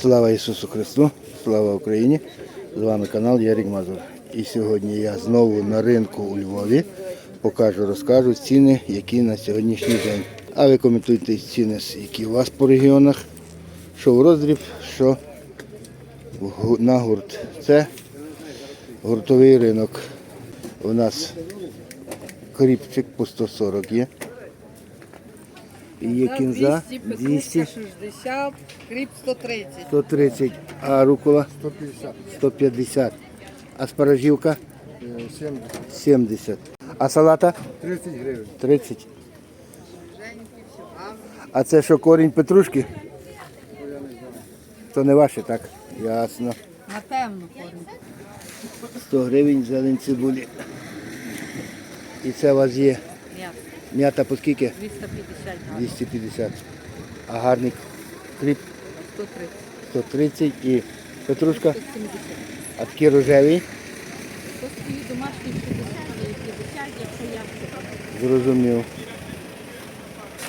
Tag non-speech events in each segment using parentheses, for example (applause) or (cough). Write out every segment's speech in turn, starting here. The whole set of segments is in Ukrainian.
Слава Ісусу Христу, слава Україні! З вами канал Ярік Мазур. І сьогодні я знову на ринку у Львові покажу, розкажу ціни, які на сьогоднішній день. А ви коментуйте ціни, які у вас по регіонах, що в роздріб, що на гурт. Це гуртовий ринок. У нас кріпчик по 140 є. І є кінза 200. 260, кріп 130. 130, а рукола 150, 150, а спаражівка е, 70, 70, а салата 30 гривень. 30. А це що корінь петрушки? То не ваше, так? Ясно. На темну форму. 100 гривень зелень цибулі. І це у вас є. М'ята по скільки? 250 250. А гарний кріп 130. 130 і петрушка, 170. а такі рожеві, То свої домашні 50 і 50, якщо я зрозумів.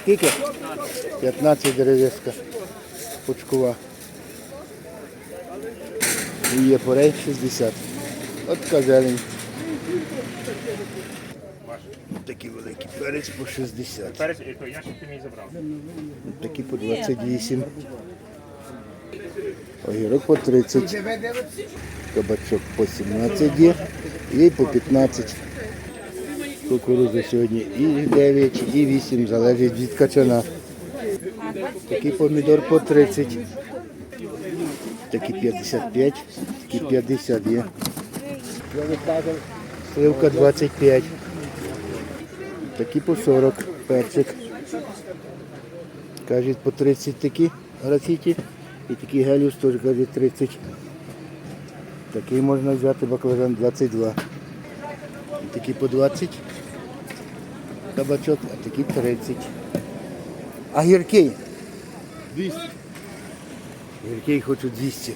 Скільки? 15 дерев'яска. Пучкова. І є порей 60. От така зелень. Такі великі перець по 60. Перець, е, то ящик ти мій забрав. Такі по 28. Огірок по 30. Кабачок по 17 є. І по 15. Кукурудза сьогодні і 9, і 8, залежить від качана. Такий помідор по 30. Такі 55, такі 50 є. Сливка 25. Такі по 40 перчик. Кажуть, по 30 такі графіті. І такий геліус теж кажуть 30. Такий можна взяти баклажан 22. І такі по 20. Кабачок, а такі 30. А гіркий? 200. Гіркий хочу 200.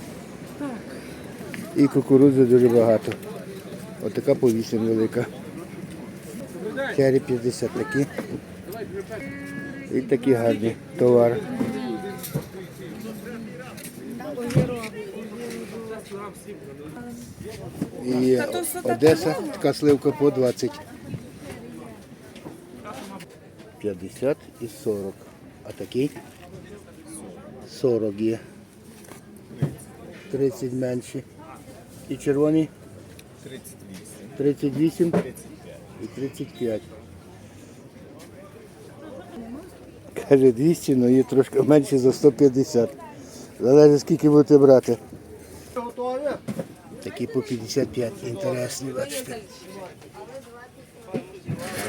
І кукурудзи дуже багато. Отака по 8 велика. Чері 50 такі. І такі гарні товар. І Одеса, така сливка по 20. 50 і 40. А такий? 40 є. 30 менші. І червоний? 38. 38 і 35. Каже 200, але є трошки менше за 150. Залежить скільки будете брати. Такі по 55 інтересні, бачите.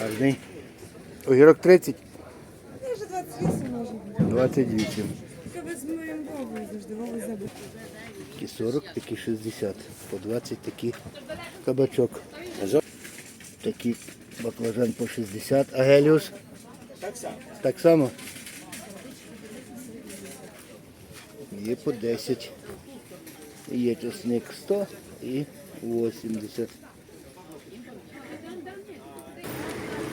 Гарний. Огірок 30. Вже 28 може бути. 28. Тебе з моїм Богом завжди, Вову забув. Такі 40, такі 60. По 20 такі кабачок. Такі баклажан по 60. А геліус? Так само. Так само? Є по 10. Є чесник 100 і 80.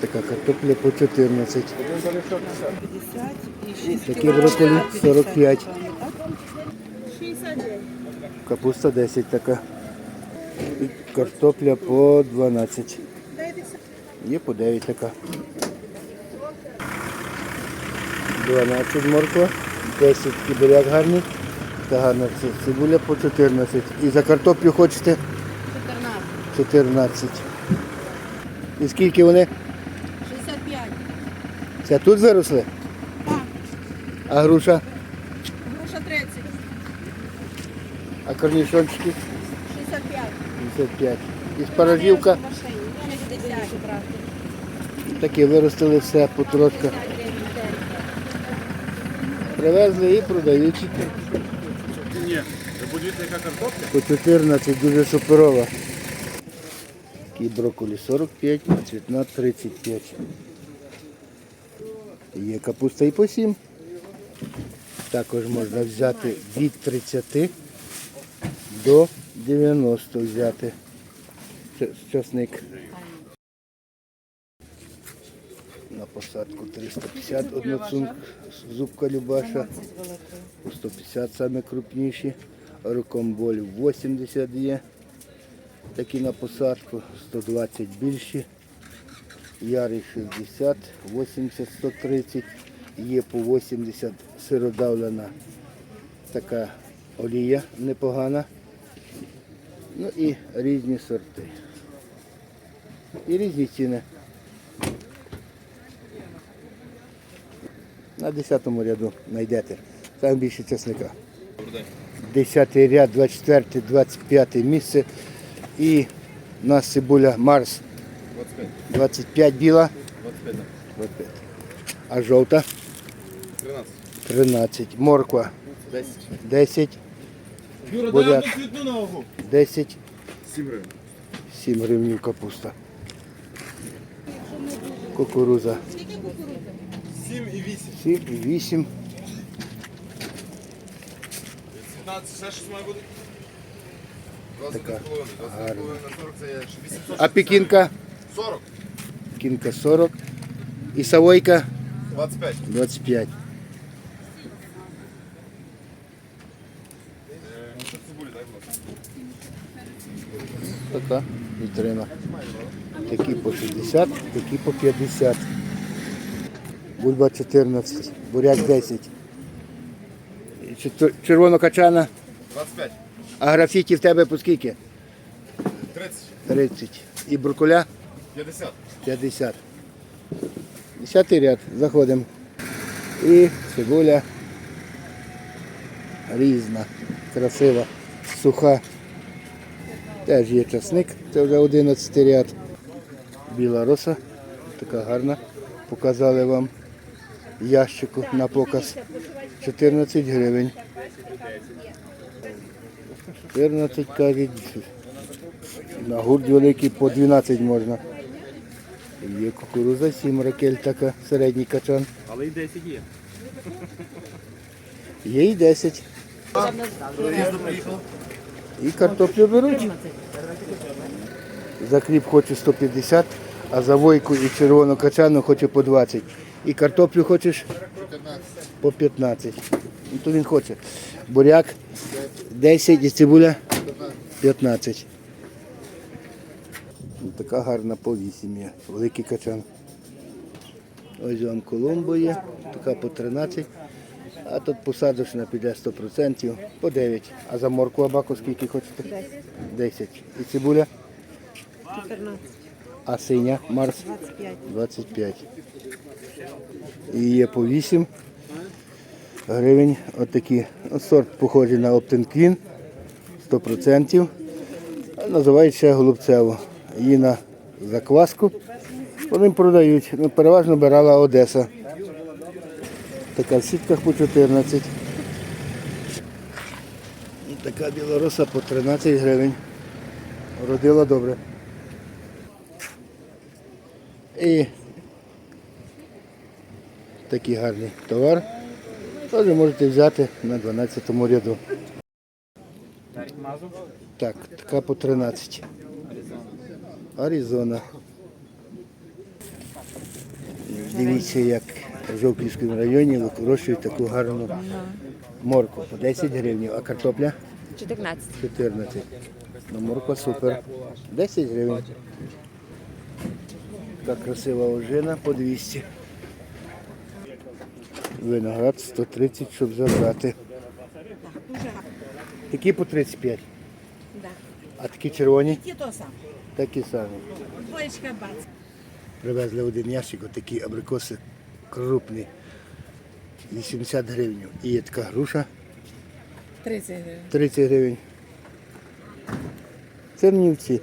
Така картопля по 14. 50 і 6. Такі брокколі 45. 60 гривень. Капуста 10 така. І картопля по 12. Є по 9 така. 12 морква, 10 кіберяк гарний. Та гарна цибуля по 14. І за картоплю хочете 14. 14. І скільки вони? 65. Це тут виросли? Так. А груша? Груша 30. А корнішончики? 65. 55. І спарожівка? 60. Такі виростили все потрошка. Привезли і продають. Ні, подивіться, яка картопля. По 14 дуже суперова. Такі брокколі 45, а цвітна 35. Є капуста і по 7. Також можна взяти від 30 до 90 взяти. Часник. На посадку 350 одноцунк, зубка Любаша, по 150 саме крупніші, рукомболь 80 є, такі на посадку, 120 більші, ярий 60, 80, 130, є по 80 сиродавлена така олія непогана. Ну і різні сорти. І різні ціни. На 10 ряду знайдете. Там більше чесника. 10 ряд, 24, 25 місце. І у нас цибуля Марс 25. 25 біла, 25, 25. А жовта 13. 13. Морква 10. 10, Юра, дай одну на вагу. 10, 7 гривень. 7 гривень капуста. Кукуруза 7 і 8. 7, 8, 15, ще щось має бути? Така 20 хвилин. 20 на 40 це є 800. а пекінка? 40. Пекінка 40 і савойка 25. 25. Ну, цибулі, дай, будь ласка. Така вітрина. Такі по 60, такі по 50. Бульба 14, буряк 10. Чер- Червонокачана, 25. а графіті в тебе по скільки? 30. 30. І бруколя 50. 50. Десятий ряд. Заходимо. І цибуля різна, красива, суха. Теж є часник, це вже 11 ряд. Біла роса, така гарна. Показали вам ящику на показ. 14 гривень. 14 кажуть. На гурт великий по 12 можна. Є кукуруза, 7 ракель така, середній качан. Але і 10 є. Є і 10. І картоплю беруть. За хліб хоче 150, а за войку і червону качану хоче по 20. І картоплю хочеш по 15. Ну, то він хоче. Буряк 10 і цибуля 15. Ну, Така гарна по 8 є. Великий качан. Ось вам коломбо є, така по 13. А тут посадочна піде 100%, по 9. А за моркву абаку скільки хочете? 10. 10. І цибуля? 14, А синя Марс? 25. 25. І є по 8 гривень. Отакі. От Сорт похожий на Оптен Квін. 100%. А Називають ще голубцеву. Її на закваску. Вони продають. Ну, переважно брала Одеса. Така в сітках по 14. І така білороса по 13 гривень. Родила добре. І такий гарний товар. Теж можете взяти на 12 ряду. Так, така по 13. Аризона. Дивіться, як в Жовківському районі вирощують таку гарну морку по 10 гривень, а картопля 14. 14. Ну, морква супер. 10 гривень. Така красива ожина по 200. Виноград 130, щоб забрати. Такі по 35. Да. А такі червоні то такі самі. Двоєчка бац. Привезли один ящик, отакі абрикоси крупні. 80 гривень. І є така груша 30 гривень. 30 гривень. Чернівці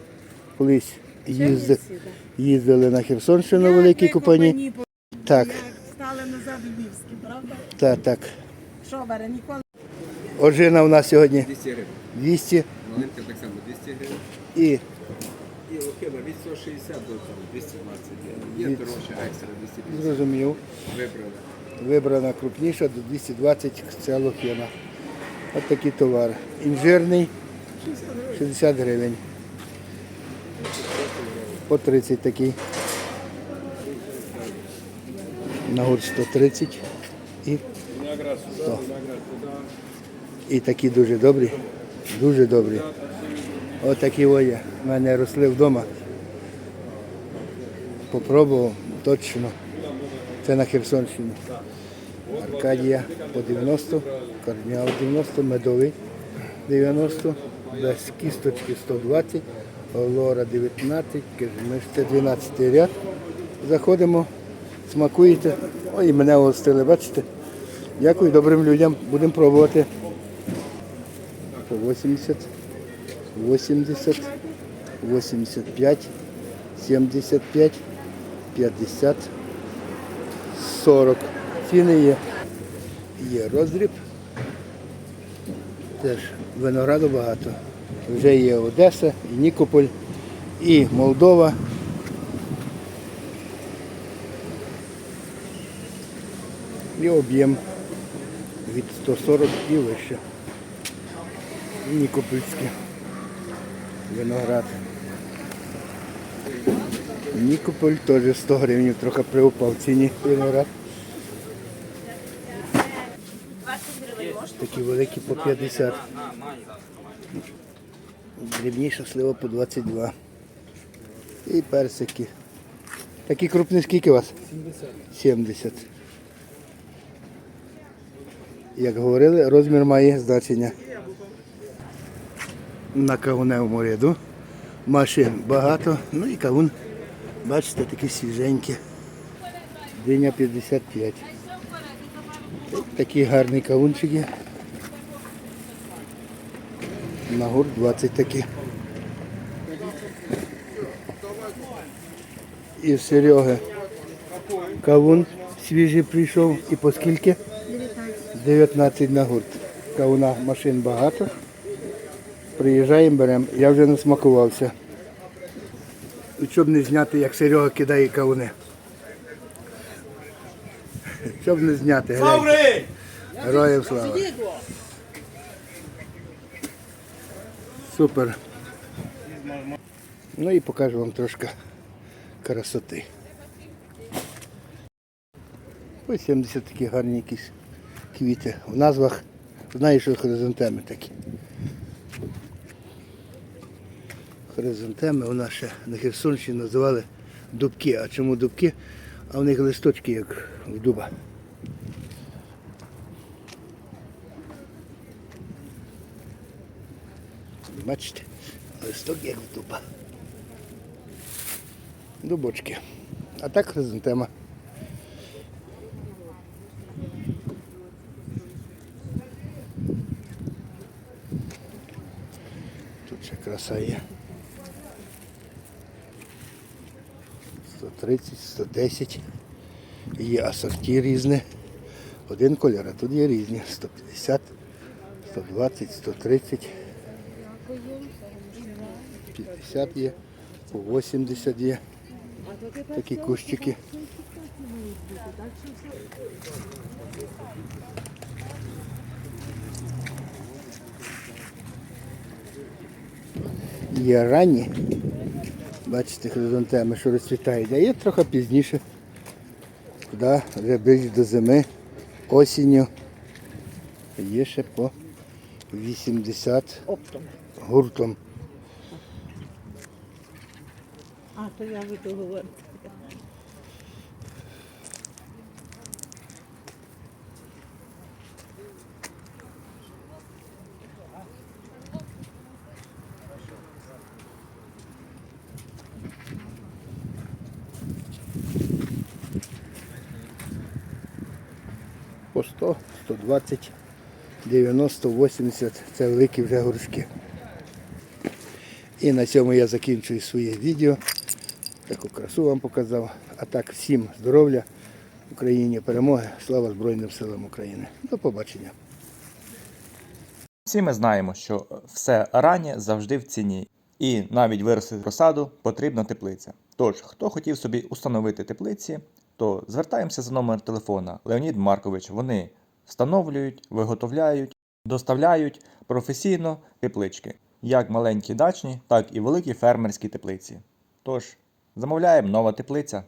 колись їзди, Чернівці, да. їздили на Херсонщину великі купані. Так, львівські, правда? так, так. Що, бере, ніколи Ожина у нас сьогодні 200 гривень. 200 Маленька так само 200 гривень. і І охиба від 160 до там 220 є. Є дорожче екстра 250. зрозумів. Вибрали. Вибрана крупніша до 220 ця лохина. Ось такий товар. Інжирний 60 гривень. По 30 такий. На гурт 130 і 100. І такі дуже добрі. Дуже добрі. Отакі воє. У мене росли вдома. Попробував точно. Це на Херсонщині. Аркадія по 90, корняв 90, медовий 90, без кісточки 120, лора 19, кижмиш це 12 ряд. Заходимо, смакуєте. Ой, і мене гостили, бачите? Дякую добрим людям, будемо пробувати. По 80, 80, 85, 75, 50, 40. Ціни є. Є роздріб. Теж винограду багато. Вже є Одеса, і Нікополь, і Молдова. І об'єм від 140 і вище. Нікопольський виноград. Нікополь теж 100 гривень, трохи приупав ціні виноград. Такі великі по 50. Дрібніша слива по 22. І персики. Такі крупні скільки у вас? 70. 70. Як говорили, розмір має значення. На кавуневому ряду. Машин багато, ну і кавун, бачите, такі свіженькі. Диня 55. Такі гарні кавунчики. На гурт 20 такі. І в Сереги кавун свіжий прийшов. І по скільки? 19 на гурт. Кавуна машин багато. Приїжджаємо, беремо. Я вже насмакувався. І щоб не зняти, як Серега кидає кавуни. (laughs) Щоб не зняти. гляньте. Героям слава. Супер. Ну і покажу вам трошки красоти. Ось 70 такі гарні якісь квіти. В назвах знаєш, що хризантеми такі. Хризантеми у нас ще на Херсонщині називали дубки. А чому дубки? А в них листочки як в дуба. Бачите, листок як в дуба. Дубочки. А так хризантема. Тут ще краса є. 130, 110. Є асорті різні. Один кольор, а тут є різні. 150, 120, 130. 50 є, по 80 є. Такі кущики. Є ранні. Бачите, хризантеми, що розцвітають, а є трохи пізніше. Куди вже ближче до зими, осінню. Є ще по 80 гуртом. А, то я буду говорити. По 100, 120, 90, 80 це великі вже горшки. І на цьому я закінчую своє відео. Таку красу вам показав. А так всім здоров'я, Україні перемоги, слава Збройним силам України. До побачення. Всі ми знаємо, що все раннє завжди в ціні, і навіть виростити розсаду потрібна теплиця. Тож, хто хотів собі установити теплиці, то звертаємося за номер телефона Леонід Маркович. Вони встановлюють, виготовляють, доставляють професійно теплички, як маленькі дачні, так і великі фермерські теплиці. Тож, замовляємо нова теплиця.